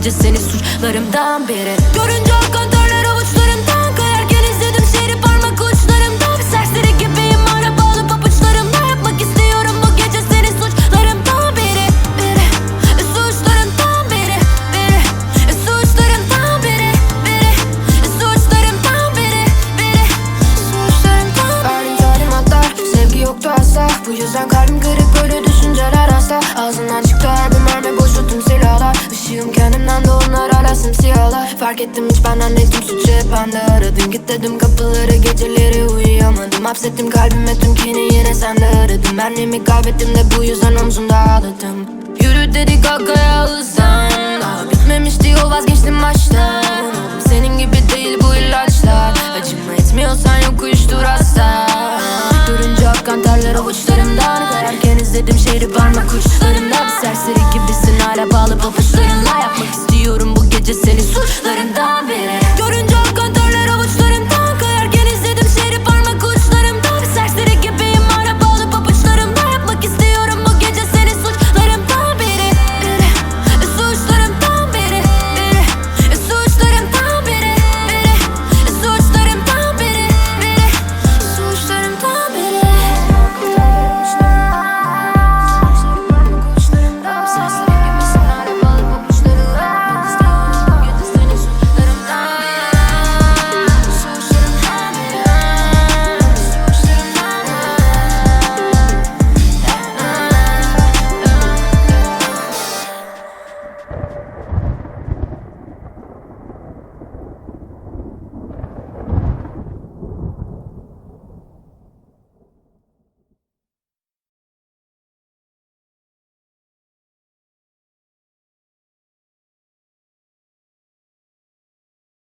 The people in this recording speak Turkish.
gece seni suçlarımdan beri. Görünce akkan terler avuçlarımdan Kayarken izledim şehri parmak uçlarımda Bir serseri gibiyim hala bağlı pabuçlarımla Yapmak istiyorum bu gece seni suçlarımdan beri Biri Suçlarımdan biri Biri Suçlarımdan biri Biri Suçlarımdan biri Biri Suçlarımdan Verdiğin talimatlar Sevgi yoktu asla. Bu yüzden kalbim kırık böyle düşünceler hasta Ağzından Fark ettim hiç benden suçu hep bende aradın Git dedim kapıları geceleri uyuyamadım. Hapsettim kalbime tüm kini yine sende aradım. Benliğimi kaybettim de bu yüzden omzumda ağladım. Yürü dedi kakaya hızlan Daha bitmemişti yol vazgeçtim baştan. Senin gibi değil bu ilaçlar. Acıma etmiyorsan yok uyuştur hasta Görünce akkan terler avuçlarımdan. Kayarken izledim şehri parmak uçlarımda seni suçlarından biri